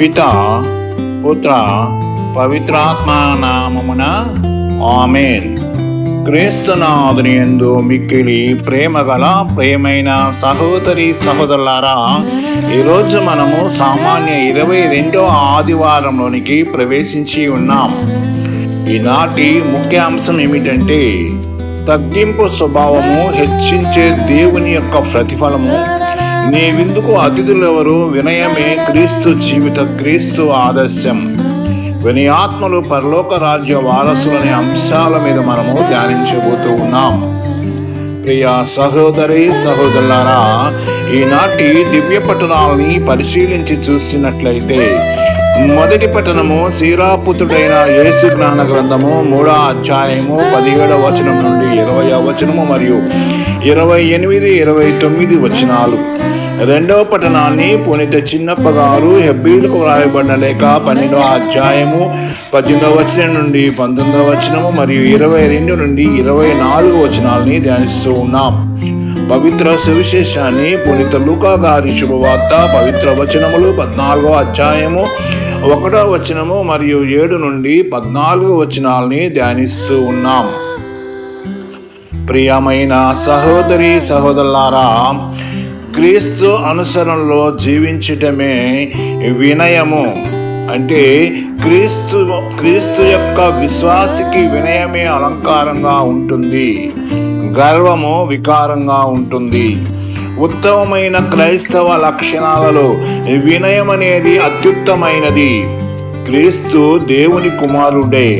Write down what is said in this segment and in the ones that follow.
పిత పుత్ర పవిత్రాత్మ నామమున ఆమెన్. క్రీస్తునాథుని ఎందు మిక్కిలి ప్రేమ గల ప్రేమైన సహోదరి సహోదరులారా ఈరోజు మనము సామాన్య ఇరవై రెండో ఆదివారంలోనికి ప్రవేశించి ఉన్నాం. ఈనాటి ముఖ్యాంశం ఏమిటంటే తగ్గింపు స్వభావము హెచ్చించే దేవుని యొక్క ప్రతిఫలము నీవిందుకు అతిథులెవరు? వినయమే క్రీస్తు జీవిత క్రీస్తు ఆదర్శం. వినయాత్మలు పరలోక రాజ్య వారసులనే అంశాల మీద మనము ధ్యానించబోతూ ఉన్నాం. ప్రియ సహోదరి సహోదరులారా ఈనాటి దివ్య పట్టణాలని పరిశీలించి చూసినట్లయితే మొదటి పట్టణము శ్రీరాపుత్రుడైన యేసు జ్ఞాన గ్రంథము మూడో అధ్యాయము పదిహేడవ వచనం నుండి ఇరవై వచనము మరియు ఇరవై ఎనిమిది ఇరవై తొమ్మిది వచనాలు. రెండవ పట్టణాన్ని పునీత చిన్నప్ప గారు హెబ్బీలకు వ్రాయబడిన లేక పన్నెండవ అధ్యాయము పద్దెనిమిదవ వచనం నుండి పంతొమ్మిదవ వచనము మరియు ఇరవై రెండు నుండి ఇరవై నాలుగు వచనాలని ధ్యానిస్తూ ఉన్నాం. పవిత్ర సువిశేషాన్ని పునీత లూకా గారి శుభవార్త పవిత్ర వచనములు పద్నాలుగో అధ్యాయము ఒకటో వచనము మరియు ఏడు నుండి పద్నాలుగు వచనాలని ధ్యానిస్తూ ఉన్నాం. ప్రియమైన సహోదరి సహోదరులారా క్రీస్తు అనుసరణలో జీవించటమే వినయము. అంటే క్రీస్తు క్రీస్తు యొక్క విశ్వాసికి వినయమే అలంకారంగా ఉంటుంది. గర్వము వికారంగా ఉంటుంది. ఉత్తమమైన క్రైస్తవ లక్షణాలలో వినయం అనేది అత్యుత్తమైనది. క్రీస్తు దేవుని కుమారుడే.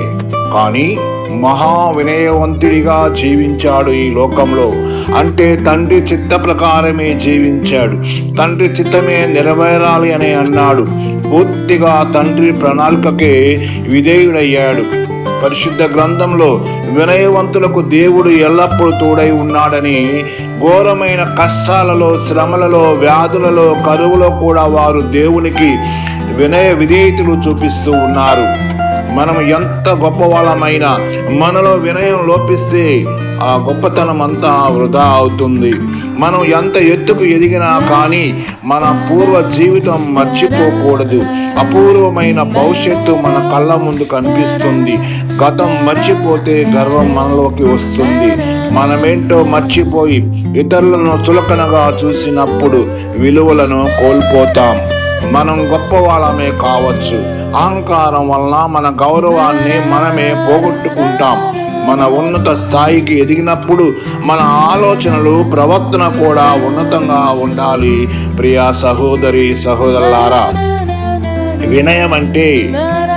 కానీ మహా వినయవంతుడిగా జీవించాడు ఈ లోకంలో. అంటే తండ్రి చిత్త ప్రకారమే జీవించాడు. తండ్రి చిత్తమే నెరవేరాలి అని అన్నాడు. పూర్తిగా తండ్రి ప్రణాళికకే విధేయుడయ్యాడు. పరిశుద్ధ గ్రంథంలో వినయవంతులకు దేవుడు ఎల్లప్పుడూ తోడై ఉన్నాడని ఘోరమైన కష్టాలలో శ్రమలలో వ్యాధులలో కరువులో కూడా వారు దేవునికి వినయ విధేయతలు చూపిస్తూ ఉన్నారు. మనం ఎంత గొప్పవాళ్ళమైనా మనలో వినయం లోపిస్తే ఆ గొప్పతనం అంతా వృధా అవుతుంది. మనం ఎంత ఎత్తుకు ఎదిగినా కానీ మన పూర్వ జీవితం మర్చిపోకూడదు. అపూర్వమైన భవిష్యత్తు మన కళ్ళ ముందు కనిపిస్తుంది. గతం మర్చిపోతే గర్వం మనలోకి వస్తుంది. మనమేంటో మర్చిపోయి ఇతరులను చులకనగా చూసినప్పుడు విలువలను కోల్పోతాం. మనం గొప్పవాళ్ళమే కావచ్చు. అహంకారం వలన మన గౌరవాన్ని మనమే పోగొట్టుకుంటాం. మన ఉన్నత స్థాయికి ఎదిగినప్పుడు మన ఆలోచనలు ప్రవర్తన కూడా ఉన్నతంగా ఉండాలి. ప్రియా సహోదరి సహోదరులారా వినయం అంటే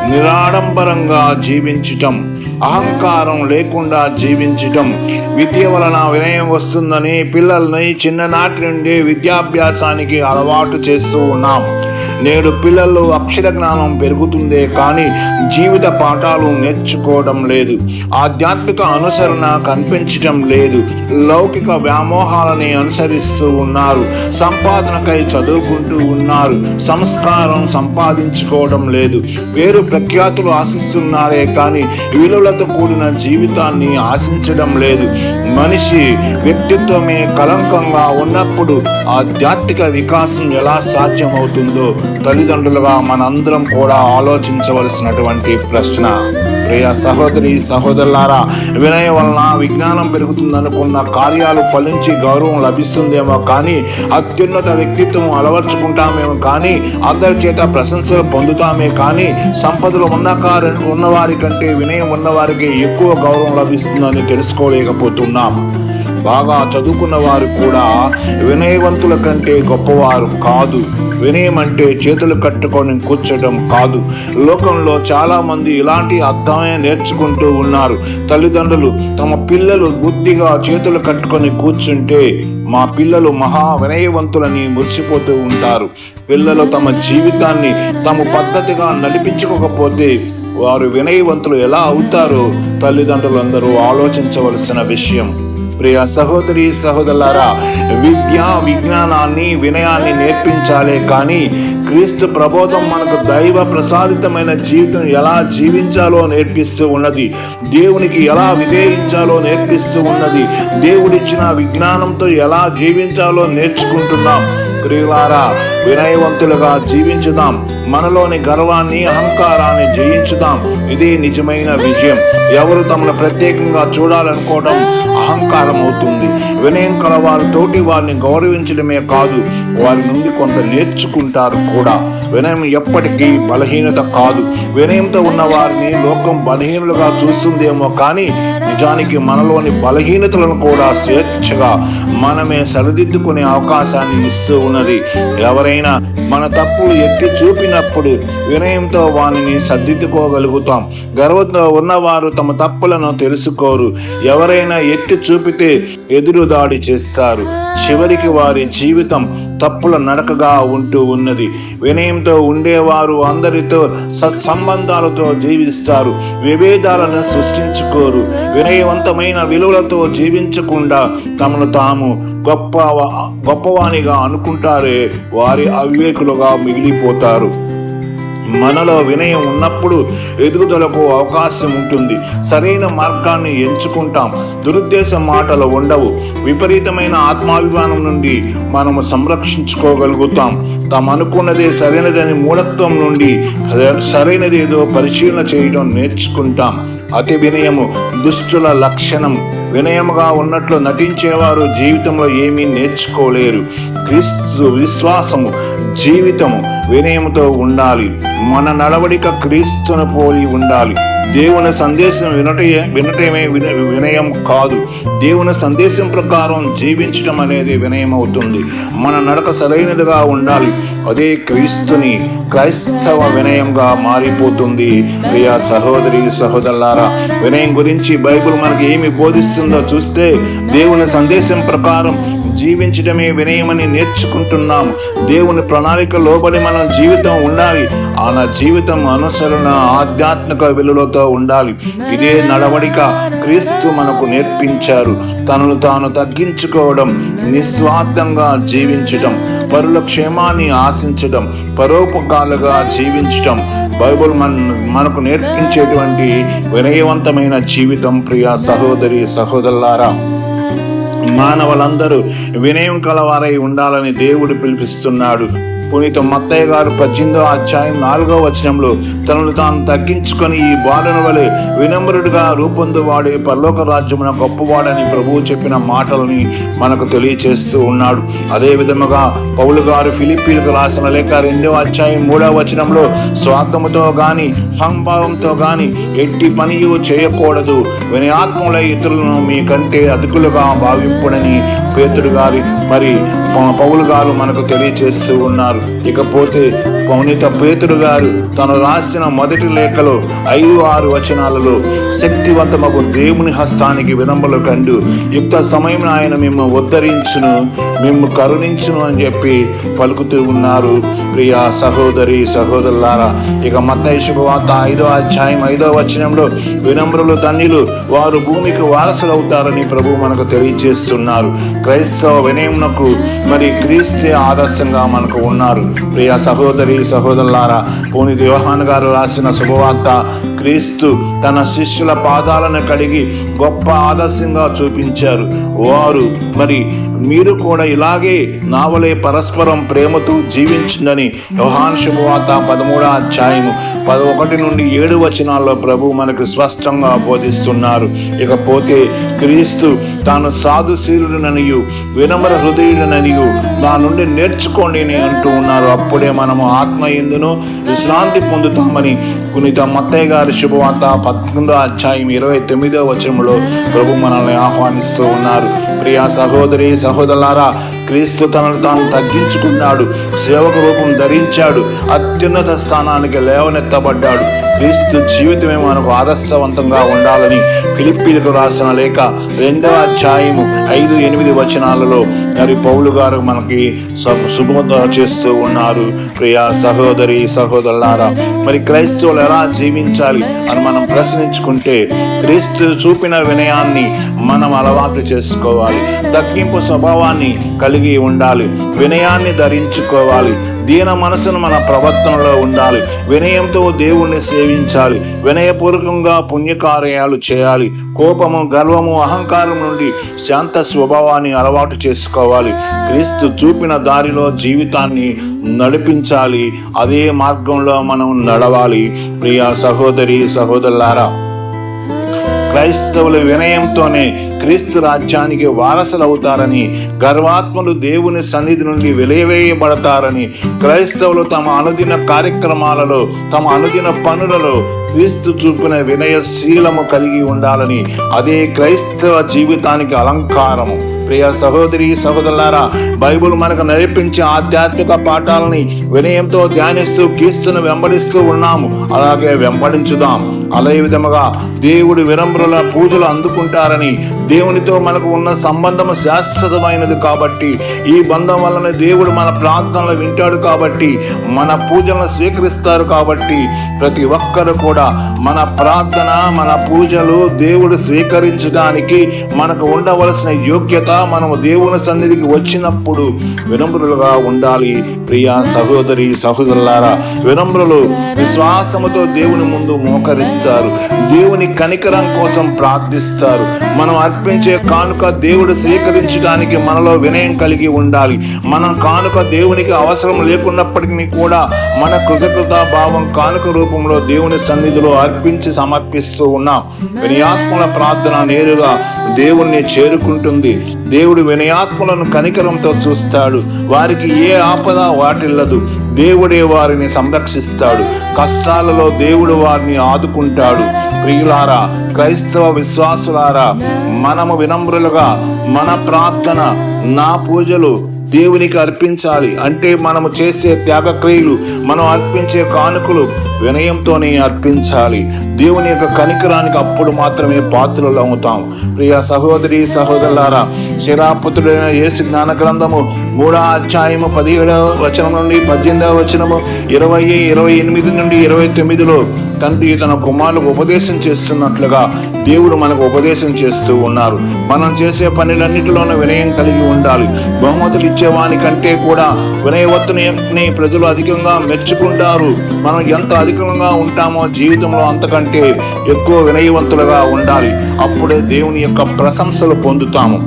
నిరాడంబరంగా జీవించటం అహంకారం లేకుండా జీవించటం. విద్య వలన వినయం వస్తుందని పిల్లల్ని చిన్ననాటి నుండి విద్యాభ్యాసానికి అలవాటు చేస్తూ ఉన్నాం. నేడు పిల్లల్లో అక్షర జ్ఞానం పెరుగుతుందే కానీ జీవిత పాఠాలు నేర్చుకోవడం లేదు. ఆధ్యాత్మిక అనుసరణ కనిపించటం లేదు. లౌకిక వ్యామోహాలని అనుసరిస్తూ ఉన్నారు. సంపాదనకై చదువుకుంటూ ఉన్నారు. సంస్కారం సంపాదించుకోవడం లేదు. పేరు ప్రఖ్యాతులు ఆశిస్తున్నారే కానీ విలువలతో కూడిన జీవితాన్ని ఆశించడం లేదు. మనిషి వ్యక్తిత్వమే కలంకంగా ఉన్నప్పుడు ఆధ్యాత్మిక వికాసం ఎలా సాధ్యమవుతుందో తల్లిదండ్రులుగా మనందరం కూడా ఆలోచించవలసినటువంటి ప్రశ్న. ప్రియ సహోదరి సహోదరులారా వినయం వలన విజ్ఞానం పెరుగుతుందనుకున్న కార్యాలు ఫలించి గౌరవం లభిస్తుందేమో కానీ అత్యున్నత వ్యక్తిత్వం అలవర్చుకుంటామేమో కానీ అందరి చేత ప్రశంసలు పొందుతామే కానీ సంపదలు ఉన్న కారు ఉన్నవారి కంటే వినయం ఉన్నవారికి ఎక్కువ గౌరవం లభిస్తుందని తెలుసుకోలేకపోతున్నాం. బాగా చదువుకున్న వారు కూడా వినయవంతుల కంటే గొప్పవారు కాదు. వినయం అంటే చేతులు కట్టుకొని కూర్చడం కాదు. లోకంలో చాలామంది ఇలాంటి అర్థమే నేర్చుకుంటూ ఉన్నారు. తల్లిదండ్రులు తమ పిల్లలు బుద్ధిగా చేతులు కట్టుకొని కూర్చుంటే మా పిల్లలు మహా వినయవంతులని మురిసిపోతూ ఉంటారు. పిల్లలు తమ జీవితాన్ని తమ పద్ధతిగా నడిపించుకోకపోతే వారు వినయవంతులు ఎలా అవుతారో తల్లిదండ్రులందరూ ఆలోచించవలసిన విషయం. ప్రియ సహోదరి సహోదరులారా విద్య విజ్ఞానాన్ని వినయాన్ని నేర్పించాలే కానీ క్రీస్తు ప్రబోధం మనకు దైవ ప్రసాదితమైన జీవితం ఎలా జీవించాలో నేర్పిస్తూ ఉన్నది దేవునికి ఎలా విధేయించాలో నేర్పిస్తూ ఉన్నది దేవుడిచ్చిన విజ్ఞానంతో ఎలా జీవించాలో నేర్చుకుంటున్నాం. ప్రియులారా వినయవంతులుగా జీవించుదాం. మనలోని గర్వాన్ని అహంకారాన్ని జయించుదాం. ఇదే నిజమైన విజయం. ఎవరు తమను ప్రత్యేకంగా చూడాలనుకోవడం అహంకారం అవుతుంది వినయం కలవారు తోటి వారిని గౌరవించడమే కాదు వారి నుండి కొంత నేర్చుకుంటారు కూడా. వినయం ఎప్పటికీ బలహీనత కాదు. వినయంతో ఉన్న వారిని లోకం బలహీనులుగా చూస్తుందేమో కానీ నిజానికి మనలోని బలహీనతలను కూడా స్వేచ్ఛగా మనమే సరిదిద్దుకునే అవకాశాన్ని ఇస్తూ ఉన్నది. ఎవరైనా మన తప్పులు ఎత్తి చూపినప్పుడు వినయంతో వానిని సర్దిద్దుకోగలుగుతాం. గర్వంతో ఉన్నవారు తమ తప్పులను తెలుసుకోరు. ఎవరైనా ఎత్తి చూపితే ఎదురుదాడి చేస్తారు. చివరికి వారి జీవితం తప్పుల నడకగా ఉంటూ ఉన్నది. వినయంతో ఉండేవారు అందరితో సత్సంబంధాలతో జీవిస్తారు. విభేదాలను సృష్టించుకోరు. వినయవంతమైన విలువలతో జీవించకుండా తమను తాము గొప్ప గొప్పవానిగా అనుకుంటారే. వారి అవివేకులుగా మిగిలిపోతారు. మనలో వినయం ఉన్నప్పుడు ఎదుగుదలకు అవకాశం ఉంటుంది. సరైన మార్గాన్ని ఎంచుకుంటాం. దురుద్దేశ మాటలు ఉండవు. విపరీతమైన ఆత్మాభిమానం నుండి మనము సంరక్షించుకోగలుగుతాం. తాము అనుకున్నదే సరైనదని మూఢత్వం నుండి సరైనదేదో పరిశీలన చేయడం నేర్చుకుంటాం. అతి వినయము దుష్టుల లక్షణం. వినయముగా ఉన్నట్లు నటించేవారు జీవితంలో ఏమీ నేర్చుకోలేరు. క్రీస్తు విశ్వాసము జీవితము. వినయంతో ఉండాలి. మన నడవడిక క్రీస్తును పోలి ఉండాలి. దేవుని సందేశం వినటే వినటమే విన వినయం కాదు. దేవుని సందేశం ప్రకారం జీవించడం అనేది వినయం అవుతుంది మన నడక సరైనదిగా ఉండాలి. అదే క్రీస్తుని క్రైస్తవ వినయంగా మారిపోతుంది. ప్రియా సహోదరి సహోదరులారా వినయం గురించి బైబిల్ మనకి ఏమి బోధిస్తుందో చూస్తే దేవుని సందేశం ప్రకారం జీవించడమే వినయమని నేర్చుకుంటున్నాము. దేవుని ప్రణాళిక లోబడి మనం జీవితం ఉండాలి. ఆ జీవితం అనుసరణ ఆధ్యాత్మిక విలువలతో ఉండాలి. ఇదే నడవడిక క్రీస్తు మనకు నేర్పించారు. తనను తాను తగ్గించుకోవడం నిస్వార్థంగా జీవించడం పరుల క్షేమాన్ని ఆశించడం పరోపకాలుగా జీవించడం బైబుల్ మన మనకు నేర్పించేటువంటి వినయవంతమైన జీవితం ప్రియ సహోదరి సహోదరులారా. మానవులందరూ వినయం కలవారై ఉండాలని దేవుడు పిలిపిస్తున్నాడు. పునీత మత్తయ్య గారు పద్దెనిమిదో అధ్యాయం నాలుగో వచనంలో తనను తాను తగ్గించుకొని ఈ బాలుని వలె వినమ్రుడిగా రూపొందువాడే పర్లోక రాజ్యమున గొప్పవాడని ప్రభువు చెప్పిన మాటలని మనకు తెలియచేస్తూ ఉన్నాడు. అదే విధముగా పౌలు గారు ఫిలిప్పీలకు రాసిన లేక రెండో అధ్యాయం మూడవ వచనంలో స్వార్థముతో గాని సంభావంతో గాని ఎట్టి పనియు చేయకూడదు. వినయాత్మలై ఇతరులను మీకంటే అధికులుగా భావింపుడని పేతుడు గారి మరి పౌలు గారు మనకు తెలియచేస్తూ ఉన్నారు. ఇకపోతే పౌనిత పేతుడు గారు తను రాసిన మొదటి లేఖలో ఐదు ఆరు వచనాలలో శక్తివంతమగు దేవుని హస్తానికి వినంబలు కండు యుక్త సమయం ఆయన మిమ్ము ఉద్ధరించును మిమ్ము కరుణించును అని చెప్పి పలుకుతూ ఉన్నారు. ప్రియ సహోదరి సహోదరులారా ఇక మత శుభవార్త ఐదో అధ్యాయం ఐదో వచనంలో వినమ్రులు ధన్యులు వారు భూమికి వారసులవుతారని ప్రభు మనకు తెలియజేస్తున్నారు. క్రైస్తవ వినయమునకు మరి క్రీస్తే ఆదర్శంగా మనకు ఉన్నారు. ప్రియ సహోదరి సహోదరులారా పోనీ యోహాన్ గారు రాసిన శుభవార్త క్రీస్తు తన శిష్యుల పాదాలను కడిగి గొప్ప ఆదర్శంగా చూపించారు. వారు మరి మీరు కూడా ఇలాగే నావలే పరస్పరం ప్రేమతో జీవించిందని యోహాన్ శుభవార్త పదమూడో అధ్యాయము. పదొకటి నుండి ఏడు వచనాల్లో ప్రభు మనకు స్పష్టంగా బోధిస్తున్నారు. ఇకపోతే క్రీస్తు తాను సాధుశీలుడననియు వినమ్ర హృదయుడననియు నా నుండి నేర్చుకోండి అని అంటూ ఉన్నారు. అప్పుడే మనము ఆత్మ ఎందును విశ్రాంతి పొందుతామని పునీత మత్తయ్య గారి శుభవార్త పదకొండో అధ్యాయం ఇరవై తొమ్మిదో వచనంలో ప్రభు మనల్ని ఆహ్వానిస్తూ ఉన్నారు. ప్రియా సహోదరి సహోదరులారా క్రీస్తు తనను తాను తగ్గించుకున్నాడు. సేవక రూపం ధరించాడు. అత్యున్నత స్థానానికి లేవనెత్తబడ్డాడు. క్రీస్తు జీవితమే మనకు ఆదర్శవంతంగా ఉండాలని ఫిలిప్పీలకు రాసిన లేక రెండవ అధ్యాయము ఐదు ఎనిమిది వచనాలలో మరి పౌలు గారు మనకి శుభోద చేస్తూ ఉన్నారు. ప్రియా సహోదరి సహోదరులారా మరి క్రైస్తవులు ఎలా జీవించాలి అని మనం ప్రశ్నించుకుంటే క్రీస్తు చూపిన వినయాన్ని మనం అలవాటు చేసుకోవాలి. తగ్గింపు స్వభావాన్ని కలిగి ఉండాలి. వినయాన్ని ధరించుకోవాలి. దీన మనసును మన ప్రవర్తనలో ఉండాలి. వినయంతో దేవుణ్ణి సేవించాలి. వినయపూర్వకంగా పుణ్యకార్యాలు చేయాలి. కోపము గర్వము అహంకారం నుండి శాంత స్వభావాన్ని అలవాటు చేసుకోవాలి. క్రీస్తు చూపిన దారిలో జీవితాన్ని నడిపించాలి. అదే మార్గంలో మనం నడవాలి. ప్రియ సహోదరి సహోదరులారా క్రైస్తవుల వినయంతోనే క్రీస్తు రాజ్యానికి వారసులవుతారని గర్వాత్మలు దేవుని సన్నిధి నుండి వెలివేయబడతారని క్రైస్తవులు తమ అనుదిన కార్యక్రమాలలో తమ అనుదిన పనులలో క్రీస్తు చూపిన వినయశీలము కలిగి ఉండాలని అదే క్రైస్తవ జీవితానికి అలంకారము. ప్రియ సహోదరి సహోదరులారా బైబుల్ మనకు నేర్పించే ఆధ్యాత్మిక పాఠాలని వినయంతో ధ్యానిస్తూ క్రీస్తును వెంబడిస్తూ ఉన్నాము. అలాగే వెంబడించుదాం. అదే విధముగా దేవుడి విరంభుల పూజలు అందుకుంటారని దేవునితో మనకు ఉన్న సంబంధం శాశ్వతమైనది కాబట్టి ఈ బంధం వలన దేవుడు మన ప్రార్థనలు వింటాడు కాబట్టి మన పూజలను స్వీకరిస్తారు కాబట్టి ప్రతి ఒక్కరు కూడా మన ప్రార్థన మన పూజలు దేవుడు స్వీకరించడానికి మనకు ఉండవలసిన యోగ్యత మనము దేవుని సన్నిధికి వచ్చినప్పుడు వినమ్రులుగా ఉండాలి. ప్రియా సహోదరి సహోదరులారా వినమ్రులు విశ్వాసముతో దేవుని ముందు మోకరిస్తారు. దేవుని కనికరం కోసం ప్రార్థిస్తారు. మనం అర్పించే కానుక దేవుడు స్వీకరించడానికి మనలో వినయం కలిగి ఉండాలి. మనం కానుక దేవునికి అవసరం లేకున్నప్పటికీ కూడా మన కృతజ్ఞతా భావం కానుక రూపంలో దేవుని సన్నిధిలో అర్పించి సమర్పిస్తూ ఉన్నాం. వినయాత్మల ప్రార్థన నేరుగా దేవుణ్ణి చేరుకుంటుంది. దేవుడు వినయాత్మలను కనికరంతో చూస్తాడు. వారికి ఏ ఆపద వాటిల్లదు. దేవుడే వారిని సంరక్షిస్తాడు. కష్టాలలో దేవుడు వారిని ఆదుకుంటాడు. ప్రియులారా క్రైస్తవ విశ్వాసులారా మనము వినమ్రులుగా మన ప్రార్థన నా పూజలు దేవునికి అర్పించాలి. అంటే మనము చేసే త్యాగక్రియలు మనం అర్పించే కానుకలు వినయంతోనే అర్పించాలి. దేవుని యొక్క కనికరానికి అప్పుడు మాత్రమే పాత్రలు అవుతాం ప్రియ సహోదరి సహోదరులారా శిరాపుత్రుడైన యేసు జ్ఞాన గ్రంథము మూడో అధ్యాయము పదిహేడవ వచనం నుండి పద్దెనిమిదవ వచనము ఇరవై ఇరవై ఎనిమిది నుండి ఇరవై తొమ్మిదిలో తండ్రి తన కుమారులకు ఉపదేశం చేస్తున్నట్లుగా దేవుడు మనకు ఉపదేశం చేస్తూ ఉన్నారు. మనం చేసే పనులన్నిటిలోనూ వినయం కలిగి ఉండాలి. బహుమతులు ఇచ్చేవాని కంటే కూడా వినయవత్తుని ప్రజలు అధికంగా మెచ్చుకుంటారు. మనం ఎంత అధికంగా ఉంటామో జీవితంలో అంతకంటే ఎక్కువ వినయవంతులుగా ఉండాలి. అప్పుడే దేవుని యొక్క ప్రశంసలు పొందుతాము.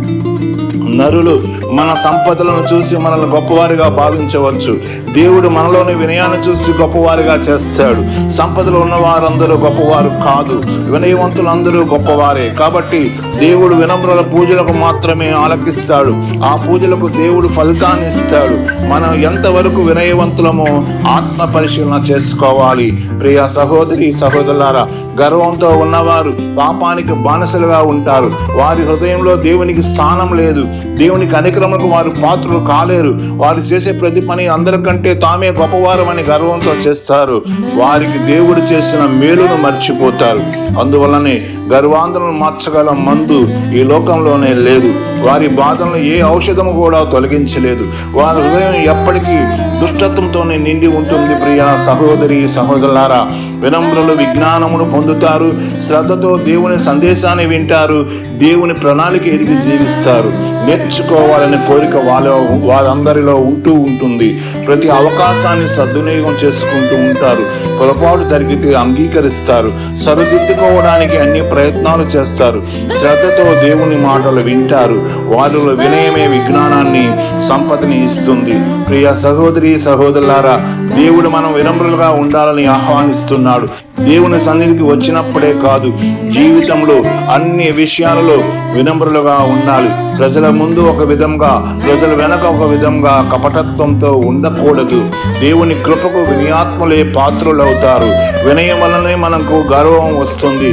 నరులు మన సంపదలను చూసి మనల్ని గొప్పవారిగా భావించవచ్చు. దేవుడు మనలోని వినయాన్ని చూసి గొప్పవారిగా చేస్తాడు. సంపదలు ఉన్న వారందరూ గొప్పవారు కాదు. వినయవంతులందరూ గొప్పవారే. కాబట్టి దేవుడు వినమ్రుల పూజలకు మాత్రమే ఆలకిస్తాడు. ఆ పూజలకు దేవుడు ఫలితాన్ని ఇస్తాడు. మనం ఎంతవరకు వినయవంతులమో ఆత్మ పరిశీలన చేసుకోవాలి. ప్రియ సహోదరి సహోదరులారా గర్వంతో ఉన్నవారు పాపానికి బానిసలుగా ఉంటారు. వారి హృదయంలో దేవునికి స్థానం లేదు. దేవునికి కార్యక్రమాలకు వారు పాత్రలు కాలేరు. వారు చేసే ప్రతి పని అందరికంటే తామే గొప్పవారమని గర్వంతో చేస్తారు. వారికి దేవుడు చేసిన మేలును మర్చిపోతారు. అందువల్లనే గర్వాంధలను మార్చగల మందు ఈ లోకంలోనే లేదు. వారి బాధలను ఏ ఔషధము కూడా తొలగించలేదు. వారి హృదయం ఎప్పటికీ దుష్టత్వంతోనే నిండి ఉంటుంది ప్రియ సహోదరి సహోదరులారా. వినమ్రులు విజ్ఞానమును పొందుతారు. శ్రద్ధతో దేవుని సందేశాన్ని వింటారు. దేవుని ప్రణాళిక ఎదిగి జీవిస్తారు. నేర్చుకోవాలనే కోరిక వాళ్ళ వారందరిలో ఉంటూ ఉంటుంది. ప్రతి అవకాశాన్ని సద్వినియోగం చేసుకుంటూ ఉంటారు. పొరపాటు జరిగితే అంగీకరిస్తారు. సరిదిద్దుకోవడానికి అన్ని ప్రయత్నాలు చేస్తారు. శ్రద్ధతో దేవుని మాటలు వింటారు. వారిలో వినయమే విజ్ఞానాన్ని సంపదని ఇస్తుంది. ప్రియ సహోదరి సహోదరులారా దేవుడు మనం వినమ్రులుగా ఉండాలని ఆహ్వానిస్తున్నాడు. దేవుని సన్నిధికి వచ్చినప్పుడే కాదు జీవితంలో అన్ని విషయాలలో వినమ్రులుగా ఉండాలి. ప్రజల ముందు ఒక విధంగా ప్రజల వెనక ఒక విధంగా కపటత్వంతో ఉండకూడదు. దేవుని కృపకు వినయాత్మలే పాత్రులవుతారు వినయం వలనే మనకు గౌరవం వస్తుంది.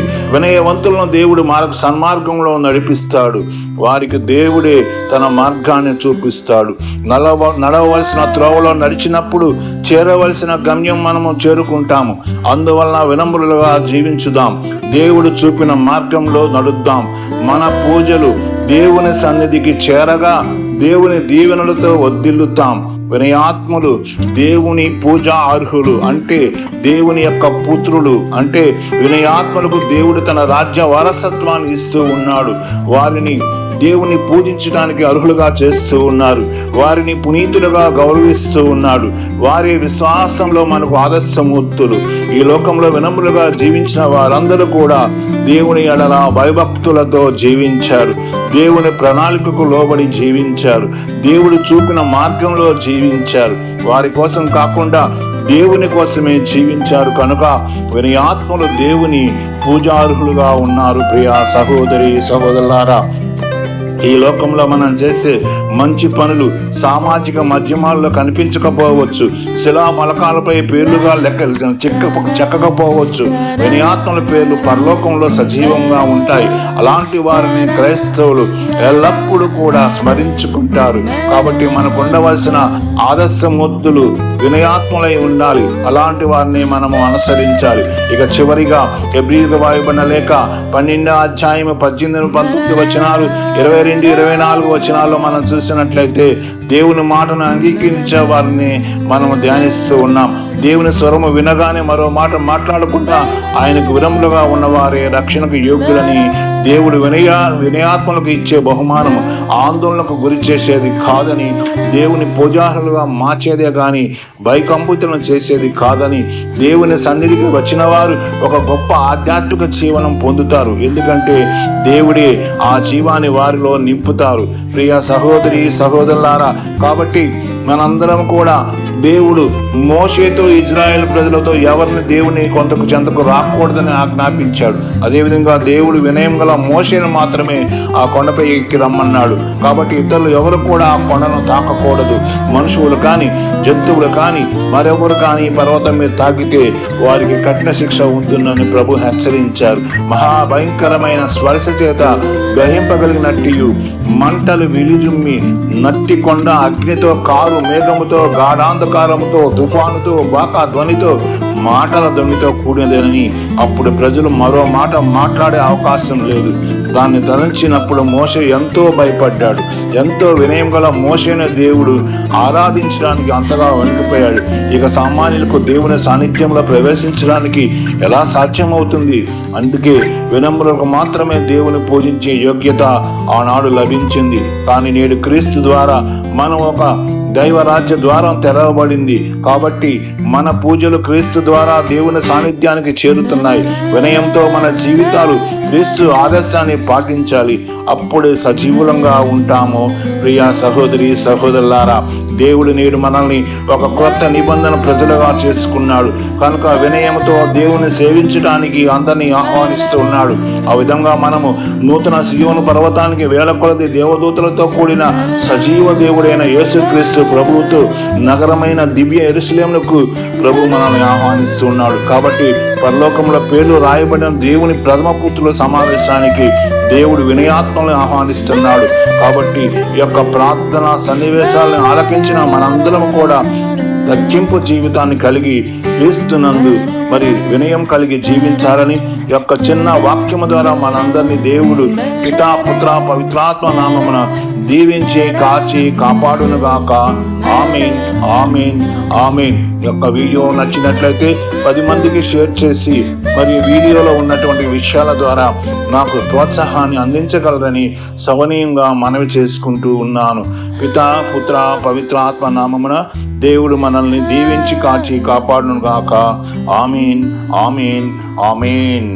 వినయవంతులను దేవుడు మార్గ సన్మార్గంలో నడిపిస్తాడు. వారికి దేవుడే తన మార్గాన్ని చూపిస్తాడు. నడవ నడవలసిన త్రోవలో నడిచినప్పుడు చేరవలసిన గమ్యం మనము చేరుకుంటాము. అందువలన వినమ్రులుగా జీవించుదాం. దేవుడు చూపిన మార్గంలో నడుద్దాం. మన పూజలు దేవుని సన్నిధికి చేరగా దేవుని దీవెనలతో వద్దిల్లుతాం వినయాత్ములు దేవుని పూజా అర్హులు అంటే దేవుని యొక్క పుత్రులు అంటే వినయాత్మలకు దేవుడు తన రాజ్య వారసత్వాన్ని ఇస్తూ ఉన్నాడు. వారిని దేవుని పూజించడానికి అర్హులుగా చేస్తూ ఉన్నారు. వారిని పునీతులుగా గౌరవిస్తూ ఉన్నాడు. వారి విశ్వాసంలో మనకు ఆదర్శమూర్తులు. ఈ లోకంలో వినమ్రులుగా జీవించిన వారందరూ కూడా దేవుని ఎడల భయభక్తులతో జీవించారు. దేవుని ప్రణాళికకు లోబడి జీవించారు. దేవుడు చూపిన మార్గంలో జీవించారు. వారి కోసం కాకుండా దేవుని కోసమే జీవించారు. కనుక వినయాత్మలు దేవుని పూజార్హులుగా ఉన్నారు. ప్రియా సహోదరి సహోదరులారా ఈ లోకంలో మనం చేసే మంచి పనులు సామాజిక మాధ్యమాల్లో కనిపించకపోవచ్చు. శిలా ఫలకాలపై పేర్లుగా లెక్క చెక్క చెక్కకపోవచ్చు. వినియాత్మల పేర్లు పరలోకంలో సజీవంగా ఉంటాయి. అలాంటి వారిని క్రైస్తవులు ఎల్లప్పుడూ కూడా స్మరించుకుంటారు. కాబట్టి మనకు ఉండవలసిన ఆదర్శమూర్తులు వినయాత్మలై ఉండాలి. అలాంటి వారిని మనము అనుసరించాలి. ఇక చివరిగా ఎబ్రిల్గా వాయుబడిన లేక పన్నెండో అధ్యాయం పద్దెనిమిది పంతొమ్మిది వచనాలు ఇరవై రెండు ఇరవై నాలుగు వచనాల్లో మనం చూసినట్లయితే దేవుని మాటను అంగీకరించే వారిని మనము ధ్యానిస్తూ ఉన్నాం. దేవుని స్వరము వినగానే మరో మాట మాట్లాడకుండా ఆయనకు వినములుగా ఉన్నవారే రక్షణకు యోగ్యులని దేవుడు వినయ వినయాత్మలకు ఇచ్చే బహుమానం ఆందోళనకు గురి చేసేది కాదని దేవుని పూజారులుగా మార్చేదే కానీ భయకంపుతులను చేసేది కాదని దేవుని సన్నిధికి వచ్చిన వారు ఒక గొప్ప ఆధ్యాత్మిక జీవనం పొందుతారు. ఎందుకంటే దేవుడే ఆ జీవాన్ని వారిలో నింపుతారు. ప్రియ సహోదరి సహోదరులారా కాబట్టి మనందరం కూడా దేవుడు మోషేతో ఇజ్రాయెల్ ప్రజలతో ఎవరిని దేవుని కొంతకు చెంతకు రాకూడదని ఆజ్ఞాపించాడు. అదేవిధంగా దేవుడు వినయం గల మోషేను మాత్రమే ఆ కొండపై ఎక్కి రమ్మన్నాడు. కాబట్టి ఇతరులు ఎవరు కూడా ఆ కొండను తాకకూడదు. మనుషులు కానీ జంతువులు కానీ మరెవరు కానీ పర్వతం మీద తాకితే వారికి కఠిన శిక్ష ఉంటుందని ప్రభు హెచ్చరించారు. మహాభయంకరమైన స్పర్శ చేత గ్రహింపగలిగినట్టు మంటలు విలుజుమ్మి నట్టి కొండ అగ్నితో కారు మేఘముతో గాఢాంధకారముతో తుఫానుతో బాకా ధ్వనితో మాటల ధ్వనితో కూడినదేనని అప్పుడు ప్రజలు మరో మాట మాట్లాడే అవకాశం లేదు. దాన్ని తలంచినప్పుడు మోస ఎంతో భయపడ్డాడు. ఎంతో వినయం గల మోసైన దేవుడు ఆరాధించడానికి అంతగా వణికిపోయాడు. ఇక సామాన్యులకు దేవుని సాన్నిధ్యంలో ప్రవేశించడానికి ఎలా సాధ్యమవుతుంది? అందుకే వినమ్రులకు మాత్రమే దేవుని పూజించే యోగ్యత ఆనాడు లభించింది. కానీ నేడు క్రీస్తు ద్వారా మనం ఒక దైవరాజ్య ద్వారం తెరవబడింది. కాబట్టి మన పూజలు క్రీస్తు ద్వారా దేవుని సాన్నిధ్యానికి చేరుతున్నాయి. వినయంతో మన జీవితాలు క్రీస్తు ఆదర్శాన్ని పాటించాలి. అప్పుడే సజీవులంగా ఉంటాము. ప్రియా సహోదరి సహోదరులారా దేవుడు నేడు మనల్ని ఒక కొత్త నిబంధన ప్రజలుగా చేసుకున్నాడు. కనుక వినయంతో దేవుని సేవించడానికి అందరినీ ఆహ్వానిస్తూ ఉన్నాడు. ఆ విధంగా మనము నూతన సియోను పర్వతానికి వేల కొలది దేవదూతలతో కూడిన సజీవ దేవుడైన యేసుక్రీస్తు ప్రభువుతో నగరమైన దివ్య ఎరుసలేములకు ప్రభు మనల్ని ఆహ్వానిస్తున్నాడు కాబట్టి పరలోకంలో పేర్లు రాయబడిన దేవుని ప్రథమ పుత్రుల సమావేశానికి దేవుడు వినయాత్మలను ఆహ్వానిస్తున్నాడు. కాబట్టి ఈ యొక్క ప్రార్థన సన్నివేశాలను ఆలకించిన మనందరం కూడా తగ్గింపు జీవితాన్ని కలిగి క్రీస్తునందు మరి వినయం కలిగి జీవించాలని యొక్క చిన్న వాక్యము ద్వారా మనందరినీ దేవుడు పితా పుత్ర పవిత్రాత్మ నామమున దీవించి కాచి కాపాడునుగాక. Amen amen amen. యొక్క వీడియో నచ్చినట్లయితే పది మందికి షేర్ చేసి మరి వీడియోలో ఉన్నటువంటి విషయాల ద్వారా నాకు ప్రోత్సాహాన్ని అందించగలరని సవనీయంగా మనవి చేసుకుంటూ ఉన్నాను. పితా పుత్ర పవిత్రాత్మ నామమున దేవుడు మనల్ని దీవించి కాచి కాపాడును గాక ఆమీన్ ఆమీన్ ఆమీన్